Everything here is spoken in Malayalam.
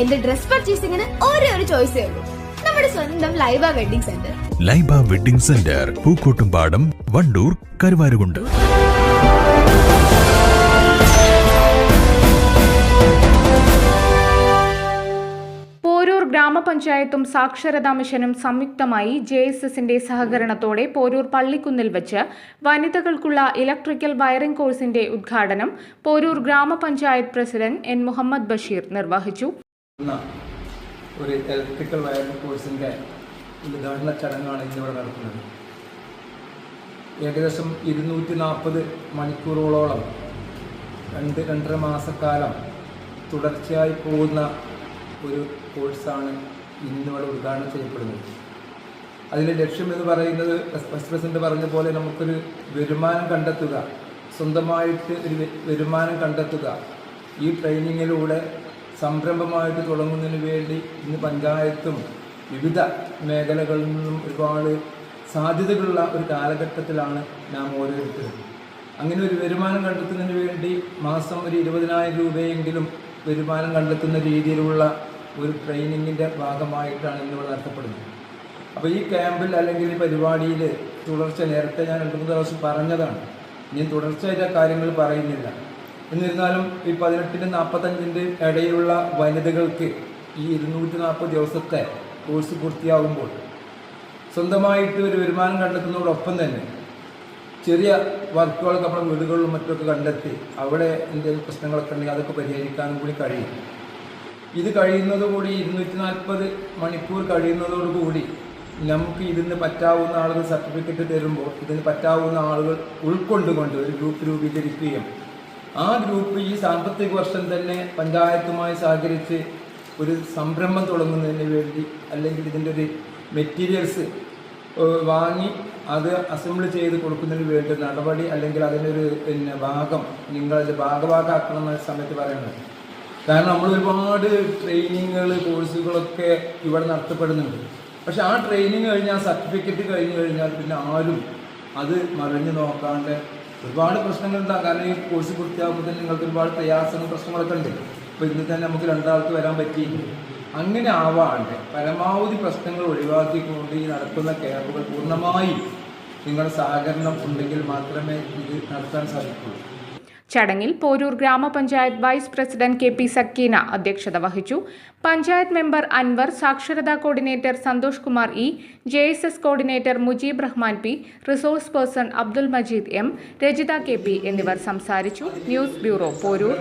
എന്റെ ഡ്രസ് പർച്ചേസിംഗിന് ഒരേ ഒരു ചോയ്സേ ഉള്ളൂ. നമ്മുടെ സ്വന്തം Laiba wedding centre Laiba wedding centre Pookkottumpadam Wandoor Karuvarakundu. Poroor ഗ്രാമപഞ്ചായത്തും സാക്ഷരതാ മിഷനും സംയുക്തമായി ജെ എസ് എസിന്റെ സഹകരണത്തോടെ പോരൂർ പള്ളിക്കുന്നിൽ വെച്ച് വനിതകൾക്കുള്ള ഇലക്ട്രിക്കൽ വയറിംഗ് കോഴ്സിന്റെ ഉദ്ഘാടനം പോരൂർ ഗ്രാമപഞ്ചായത്ത് പ്രസിഡന്റ് എൻ മുഹമ്മദ് ബഷീർ നിർവഹിച്ചു. ഒരു ഇലക്ട്രിക്കൽ വയറിംഗ് കോഴ്സിന്റെ ഉദ്ഘാടന ചടങ്ങാണ് ഇന്നിവിടെ നടത്തുന്നത് ഏകദേശം ഇരുന്നൂറ്റി നാൽപ്പത് മണിക്കൂറുകളോളം രണ്ട് രണ്ടര മാസക്കാലം തുടർച്ചയായി പോകുന്ന ഒരു കോഴ്സാണ് ഇന്നിവിടെ ഉദ്ഘാടനം ചെയ്യപ്പെടുന്നത്. അതിന്റെ ലക്ഷ്യം എന്ന് പറയുന്നത് വൈസ് പ്രസിഡന്റ് പറഞ്ഞ പോലെ നമുക്കൊരു വരുമാനം കണ്ടെത്തുക സ്വന്തമായിട്ട് ഒരു വരുമാനം കണ്ടെത്തുക. ഈ ട്രെയിനിങ്ങിലൂടെ സംരംഭമായിട്ട് തുടങ്ങുന്നതിന് വേണ്ടി ഇന്ന് പഞ്ചായത്തും വിവിധ മേഖലകളിൽ നിന്നും ഒരുപാട് സാധ്യതകളുള്ള ഒരു കാലഘട്ടത്തിലാണ് നാം ഓരോരുത്തരും. അങ്ങനെ ഒരു വരുമാനം കണ്ടെത്തുന്നതിന് വേണ്ടി മാസം ഒരു ഇരുപതിനായിരം രൂപയെങ്കിലും വരുമാനം കണ്ടെത്തുന്ന രീതിയിലുള്ള ഒരു ട്രെയിനിങ്ങിന്റെ ഭാഗമായിട്ടാണ് ഇന്നിവിടെ നടത്തപ്പെടുന്നത് അപ്പോൾ ഈ ക്യാമ്പിൽ അല്ലെങ്കിൽ ഈ പരിപാടിയിൽ തുടർച്ച നേരത്തെ ഞാൻ രണ്ടു മൂന്ന് ദിവസം പറഞ്ഞതാണ്. ഇനി തുടർച്ചയായിട്ട് കാര്യങ്ങൾ പറയുന്നില്ല. എന്നിരുന്നാലും ഈ പതിനെട്ടിന്റെ നാൽപ്പത്തഞ്ചിന്റെ ഇടയിലുള്ള വനിതകൾക്ക് ഈ ഇരുന്നൂറ്റി നാൽപ്പത് ദിവസത്തെ കോഴ്സ് പൂർത്തിയാകുമ്പോൾ സ്വന്തമായിട്ട് ഒരു വരുമാനം കണ്ടെത്തുന്നതോടൊപ്പം തന്നെ ചെറിയ വർക്കുകളൊക്കെ നമ്മുടെ വീടുകളിലും മറ്റൊക്കെ കണ്ടെത്തി അവിടെ എന്തെങ്കിലും പ്രശ്നങ്ങളൊക്കെ ഉണ്ടെങ്കിൽ അതൊക്കെ പരിഹരിക്കാനും കൂടി കഴിയും. ഇത് കഴിയുന്നതോടുകൂടി ഇരുന്നൂറ്റി നാൽപ്പത് മണിക്കൂർ കഴിയുന്നതോടുകൂടി നമുക്ക് ഇതിന് പറ്റാവുന്ന ആളുകൾ സർട്ടിഫിക്കറ്റ് തരുമ്പോൾ ഇതിന് പറ്റാവുന്ന ആളുകൾ ഉൾക്കൊണ്ടുകൊണ്ട് ഒരു ഗ്രൂപ്പ് രൂപീകരിക്കുകയും ആ ഗ്രൂപ്പ് ഈ സാമ്പത്തിക വർഷം തന്നെ പഞ്ചായത്തുമായി സഹകരിച്ച് ഒരു സംരംഭം തുടങ്ങുന്നതിന് വേണ്ടി അല്ലെങ്കിൽ ഇതിന്റെ ഒരു മെറ്റീരിയൽസ് വാങ്ങി അത് അസംബിൾ ചെയ്ത് കൊടുക്കുന്നതിന് വേണ്ടി നടപടി അല്ലെങ്കിൽ അതിനൊരു പിന്നെ ഭാഗം നിങ്ങളത് ഭാഗഭാഗമാക്കണം എന്ന സമയത്ത് പറയുന്നത്. കാരണം നമ്മൾ ഒരുപാട് ട്രെയിനിങ്ങുകൾ കോഴ്സുകളൊക്കെ ഇവിടെ നടത്തപ്പെടുന്നുണ്ട്. പക്ഷെ ആ ട്രെയിനിങ് കഴിഞ്ഞാൽ സർട്ടിഫിക്കറ്റ് കഴിഞ്ഞ് കഴിഞ്ഞാൽ പിന്നെ ആരും അത് മറിഞ്ഞു നോക്കാണ്ട് ഒരുപാട് പ്രശ്നങ്ങളുണ്ടാകും കാരണം ഈ കോഴ്സ് പൂർത്തിയാകുമ്പോൾ തന്നെ നിങ്ങൾക്ക് ഒരുപാട് പ്രയാസങ്ങളും പ്രശ്നങ്ങളൊക്കെ ഉണ്ട്. അപ്പോൾ ഇന്ന് തന്നെ നമുക്ക് രണ്ടാൾക്ക് വരാൻ പറ്റി. അങ്ങനെ ആവാണ്ട് പരമാവധി പ്രശ്നങ്ങൾ ഒഴിവാക്കിക്കൊണ്ട് ഈ നടത്തുന്ന ക്യാമ്പുകൾ പൂർണമായി നിങ്ങളുടെ സഹകരണം ഉണ്ടെങ്കിൽ മാത്രമേ ഇത് നടത്താൻ സാധിക്കുള്ളൂ ചടങ്ങിൽ പോരൂർ ഗ്രാമപഞ്ചായത്ത് vice president K P Sakeena അധ്യക്ഷത വഹിച്ചു. പഞ്ചായത്ത് മെമ്പർ അൻവർ സാക്ഷരതാ coordinator Santhosh Kumar E J S S coordinator Mujeeb Rahman P resource person Abdul Majeed M Rajitha K P എന്നിവർ സംസാരിച്ചു. News bureau Poroor.